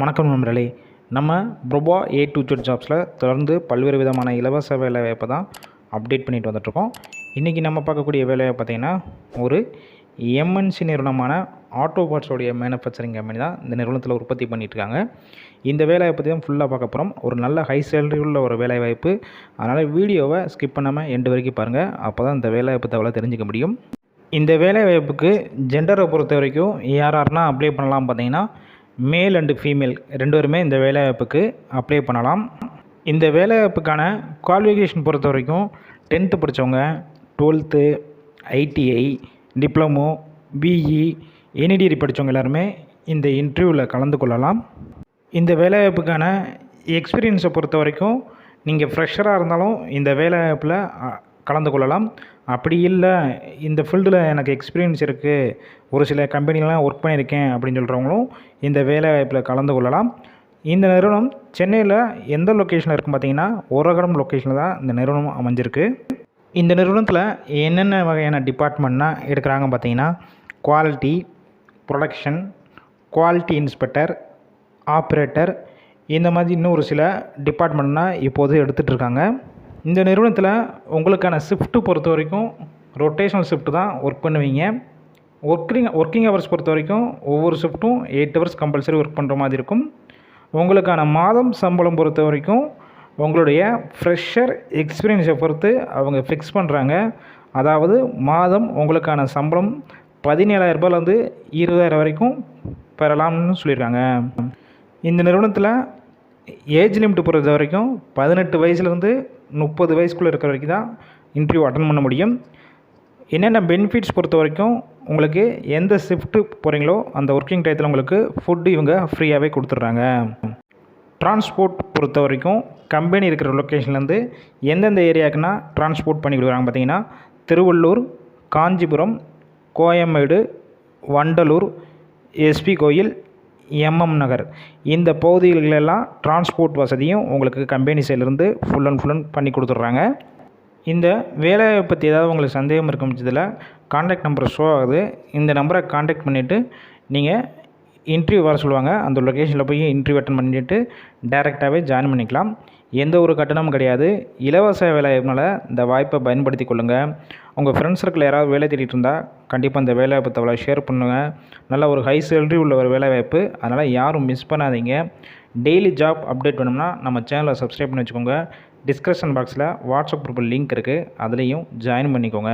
வணக்கம் நண்பர்களே. நம்ம ப்ரொபா ஏ டு ஜெட் ஜாப்ஸில் தொடர்ந்து பல்வேறு விதமான இலவச வேலைவாய்ப்பை தான் அப்டேட் பண்ணிட்டு வந்துட்ருக்கோம் இன்றைக்கி நம்ம பார்க்கக்கூடிய வேலையை பார்த்திங்கன்னா ஒரு எம்என்சி நிறுவனமான ஆட்டோ பார்ட்ஸோடைய மேனுஃபேக்சரிங் கம்பெனி தான் இந்த நிறுவனத்தில் உற்பத்தி பண்ணிகிட்ருக்காங்க இந்த வேலையை பற்றி தான் ஃபுல்லாக பார்க்க போகிறோம் ஒரு நல்ல ஹை சேலரி உள்ள ஒரு வேலைவாய்ப்பு. அதனால் வீடியோவை ஸ்கிப் பண்ணாமல் எண்டு வரைக்கும் பாருங்கள் அப்போ தான் இந்த வேலைவாய்ப்பு தகவலை தெரிஞ்சுக்க முடியும். இந்த வேலைவாய்ப்புக்கு ஜெண்டரை பொறுத்த வரைக்கும் யார் யாருன்னா அப்ளை பண்ணலாம் பார்த்தீங்கன்னா மேல் அண்டு ஃபீமேல் ரெண்டு பேருமே இந்த வேலைவாய்ப்புக்கு அப்ளை பண்ணலாம். இந்த வேலைவாய்ப்புக்கான குவாலிஃபிகேஷன் பொறுத்த வரைக்கும் டென்த்து படித்தவங்க twelfth ITI diploma BE any படித்தவங்க எல்லாருமே இந்த இன்டர்வியூவில் கலந்து கொள்ளலாம். இந்த வேலைவாய்ப்புக்கான எக்ஸ்பீரியன்ஸை பொறுத்த வரைக்கும் நீங்கள் ஃப்ரெஷராக இருந்தாலும் இந்த வேலைவாய்ப்பில் கலந்து கொள்ளலாம். அப்படி இல்லை இந்த ஃபீல்டில் எனக்கு எக்ஸ்பீரியன்ஸ் இருக்குது ஒரு சில கம்பெனிலாம் ஒர்க் பண்ணியிருக்கேன் அப்படின்னு சொல்கிறவங்களும் இந்த வேலைவாய்ப்பில் கலந்து கொள்ளலாம். இந்த நிறுவனம் சென்னையில் எந்த லொக்கேஷனில் இருக்குன்னு பார்த்தீங்கன்னா ஓரகடம் லொக்கேஷனில் தான் இந்த நிறுவனம் அமைஞ்சிருக்கு. இந்த நிறுவனத்தில் என்னென்ன வகையான டிபார்ட்மெண்ட்னா எடுக்கிறாங்க பார்த்தீங்கன்னா quality production quality inspector operator இந்த மாதிரி இன்னும் ஒரு சில டிபார்ட்மெண்ட்னால் இப்போது எடுத்துகிட்ருக்காங்க இந்த நிறுவனத்தில் உங்களுக்கான ஷிஃப்ட்டு பொறுத்த வரைக்கும் ரொட்டேஷனல் ஷிஃப்ட் தான் ஒர்க் பண்ணுவீங்க. ஒர்க்கிங் ஒர்க்கிங் ஹவர்ஸ் பொறுத்த வரைக்கும் ஒவ்வொரு ஷிஃப்ட்டும் எயிட் ஹவர்ஸ் கம்பல்சரி ஒர்க் பண்ணுற மாதிரி இருக்கும். உங்களுக்கான மாதம் சம்பளம் பொறுத்த வரைக்கும் உங்களுடைய ஃப்ரெஷர் எக்ஸ்பீரியன்ஸை பொறுத்து அவங்க ஃபிக்ஸ் பண்ணுறாங்க அதாவது மாதம் உங்களுக்கான சம்பளம் பதினேழாயிரம் ரூபாயிலேருந்து இருபதாயிரம் வரைக்கும் பெறலாம்னு சொல்லியிருக்காங்க. இந்த நிறுவனத்தில் ஏஜ் லிமிட் பொறுத்த வரைக்கும் பதினெட்டு வயசுலேருந்து முப்பது வயசுக்குள்ளே இருக்கிற வரைக்கும் தான் இன்டர்வியூ அட்டன் பண்ண முடியும். என்னென்ன பெனிஃபிட்ஸ் பொறுத்த வரைக்கும் உங்களுக்கு எந்த ஷிஃப்ட்டு போகிறீங்களோ அந்த ஒர்க்கிங் டயத்தில் உங்களுக்கு ஃபுட்டு இவங்க ஃப்ரீயாகவே கொடுத்துட்றாங்க. டிரான்ஸ்போர்ட் பொறுத்த வரைக்கும் கம்பெனி இருக்கிற லொக்கேஷன்லேருந்து எந்தெந்த ஏரியாவுக்குன்னா டிரான்ஸ்போர்ட் பண்ணி கொடுக்குறாங்க பார்த்தீங்கன்னா திருவள்ளூர் காஞ்சிபுரம் கோயம்பேடு வண்டலூர் எஸ்பி கோயில் எம்எம் நகர். இந்த பகுதிகளெல்லாம் டிரான்ஸ்போர்ட் வசதியும் உங்களுக்கு கம்பெனி சைட்லேருந்து ஃபுல் அண்ட் ஃபுல் அண்ட் பண்ணி கொடுத்துட்றாங்க. இந்த வேலையை பற்றி ஏதாவது உங்களுக்கு சந்தேகம் இருக்கும் பட்சத்தில் காண்டாக்ட் நம்பர் ஷோ ஆகுது. இந்த நம்பரை காண்டாக்ட் பண்ணிவிட்டு நீங்கள் இன்டர்வியூ வர சொல்லுவாங்க. அந்த லொக்கேஷனில் போய் இன்டர்வியூ அட்டன் பண்ணிவிட்டு டேரெக்டாகவே ஜாயின் பண்ணிக்கலாம். எந்த ஒரு கட்டணமும் கிடையாது. இலவச வேலைனால இந்த வாய்ப்பை பயன்படுத்தி கொள்ளுங்கள் உங்கள் ஃப்ரெண்ட்ஸ் சர்க்கிள் யாராவது வேலை தேடிட்டு இருந்தால் கண்டிப்பாக இந்த வேலை வாய்ப்பு தகவலை ஷேர் பண்ணுங்கள் நல்ல ஒரு ஹை சேலரி உள்ள ஒரு வேலை வாய்ப்பு. அதனால் யாரும் மிஸ் பண்ணாதீங்க. டெய்லி ஜாப் அப்டேட் வேணும்னா நம்ம சேனலை சப்ஸ்கிரைப் பண்ணி வச்சுக்கோங்க. டிஸ்கிரிப்ஷன் பாக்ஸில் வாட்ஸ்அப் குரூப் லிங்க் இருக்குது அதுலேயும் ஜாயின் பண்ணிக்கோங்க.